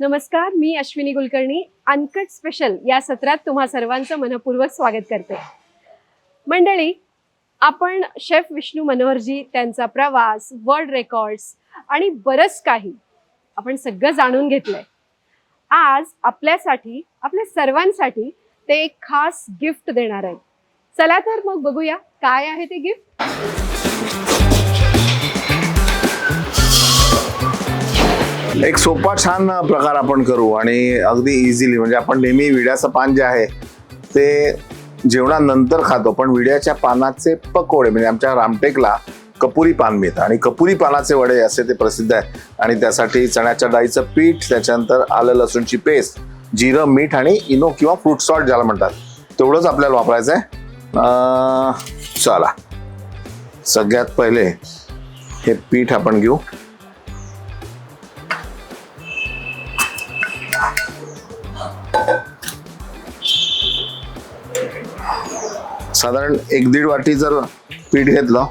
नमस्कार मी Ashwini Kulkarni. Uncut special या सत्रात तुम्हा सर्वांचं मनपूर्वक स्वागत करते. मंडळी आपण शेफ विष्णू मनोहरजी त्यांचा प्रवास वर्ल्ड रेकॉर्ड्स आणि बरंच काही आपण सगळं जाणून घेतलंय. आज आपल्यासाठी आपल्या सर्वांसाठी ते एक खास गिफ्ट देणार आहेत. चला तर मग बघूया काय आहे ते गिफ्ट एक सोपा छान प्रकार आपण करू आणि अगदी इझिली म्हणजे आपण नेहमी विड्याचं पान जे आहे ते जेवणानंतर खातो पण विड्याच्या पानाचे पकोडे म्हणजे आमच्या रामटेकला कपुरी पान मिळतं आणि कपुरी पानाचे वडे असे ते प्रसिद्ध आहे आणि त्यासाठी चण्याच्या डाळीचं पीठ त्याच्यानंतर आलं लसूणची पेस्ट जिरं मीठ आणि इनो किंवा फ्रूट सॉल्ट ज्याला म्हणतात. तेवढंच आपल्याला वापरायचं आहे. चला. सगळ्यात पहिले हे पीठ आपण घेऊ. साधारण एक दीड वाटी जर पीठ घेतलं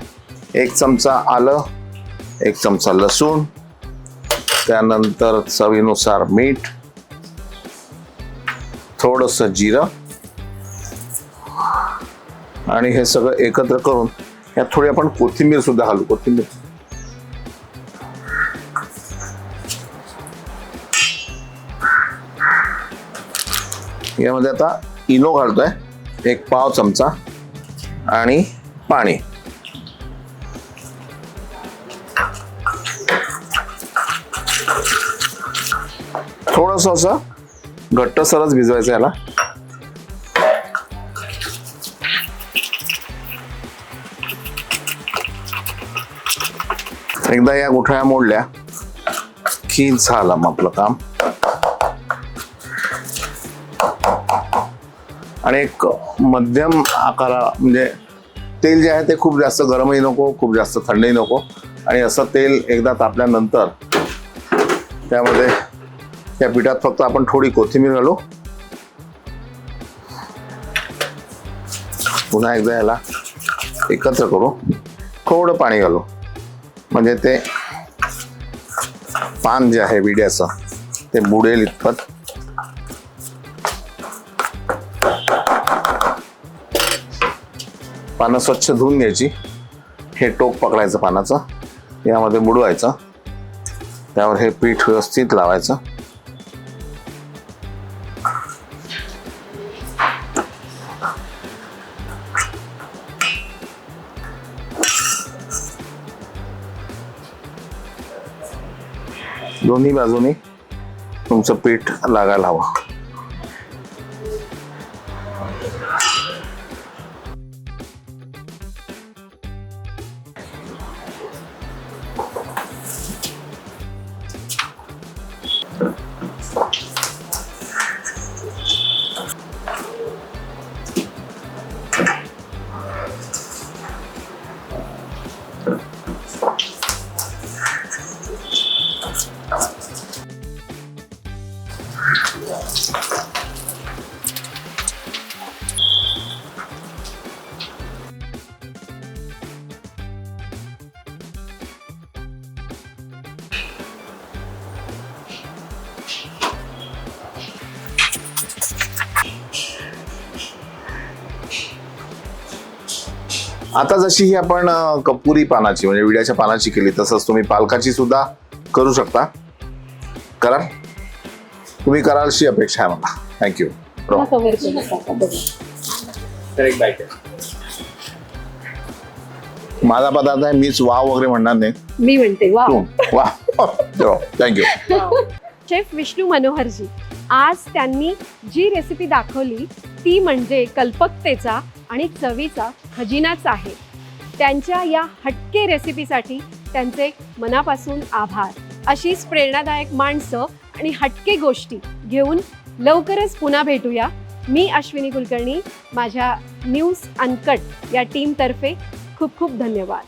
एक चमचा आलं एक चमचा लसूण त्यानंतर चवीनुसार मीठ थोडस जिरं आणि हे सगळं एकत्र करून यात थोडी आपण कोथिंबीर सुद्धा घालू कोथिंबीर. यामध्ये आता इनो घालतोय एक पाव चमचा. आणि पाणी. थोडस असं घट्ट सरच भिजवायचं याला. एकदा या गुठळ्या मोडल्या की झालं मग आपलं काम. आणि एक मध्यम आकारा म्हणजे तेल जे आहे ते खूप जास्त गरमही नको खूप जास्त थंडही नको. आणि असं तेल एकदा तापल्यानंतर त्यामध्ये त्या पिठात फक्त आपण थोडी कोथिंबीर घालू. पुन्हा एकदा याला एकत्र करू. थोडं पाणी घालू. म्हणजे ते पान जे आहे विड्याचं ते बुडेल इतपत. पानं स्वच्छ धुवून घ्यायची. हे टोक पकडायचं पानाचं. यामध्ये बुडवायचं त्यावर हे पीठ व्यवस्थित लावायचं. दोन्ही बाजूनी तुमचं पीठ लागायला हवं. आता जशी ही आपण कपुरी पानाची म्हणजे विड्याच्या पानाची केली तसंच तुम्ही पालकाची सुद्धा करू शकता. करा. तुम्ही कराल अशी अपेक्षा आहे मला. थँक्यू. माझा पदार्थ आहे मीच वा वगैरे म्हणणार नाही. मी म्हणते वा वा थँक्यू शेफ विष्णू मनोहरजी आज त्यांनी जी रेसिपी दाखवली ती म्हणजे कल्पकतेचा आणि चवीचा खजिनाच आहे. त्यांच्या या हटके रेसिपीसाठी त्यांचे मनापासून आभार. अशीच प्रेरणादायक माणसं आणि हटके गोष्टी घेऊन लवकरच पुन्हा भेटूया. मी अश्विनी कुलकर्णी माझ्या न्यूज अनकट या टीमतर्फे खूप खूप धन्यवाद.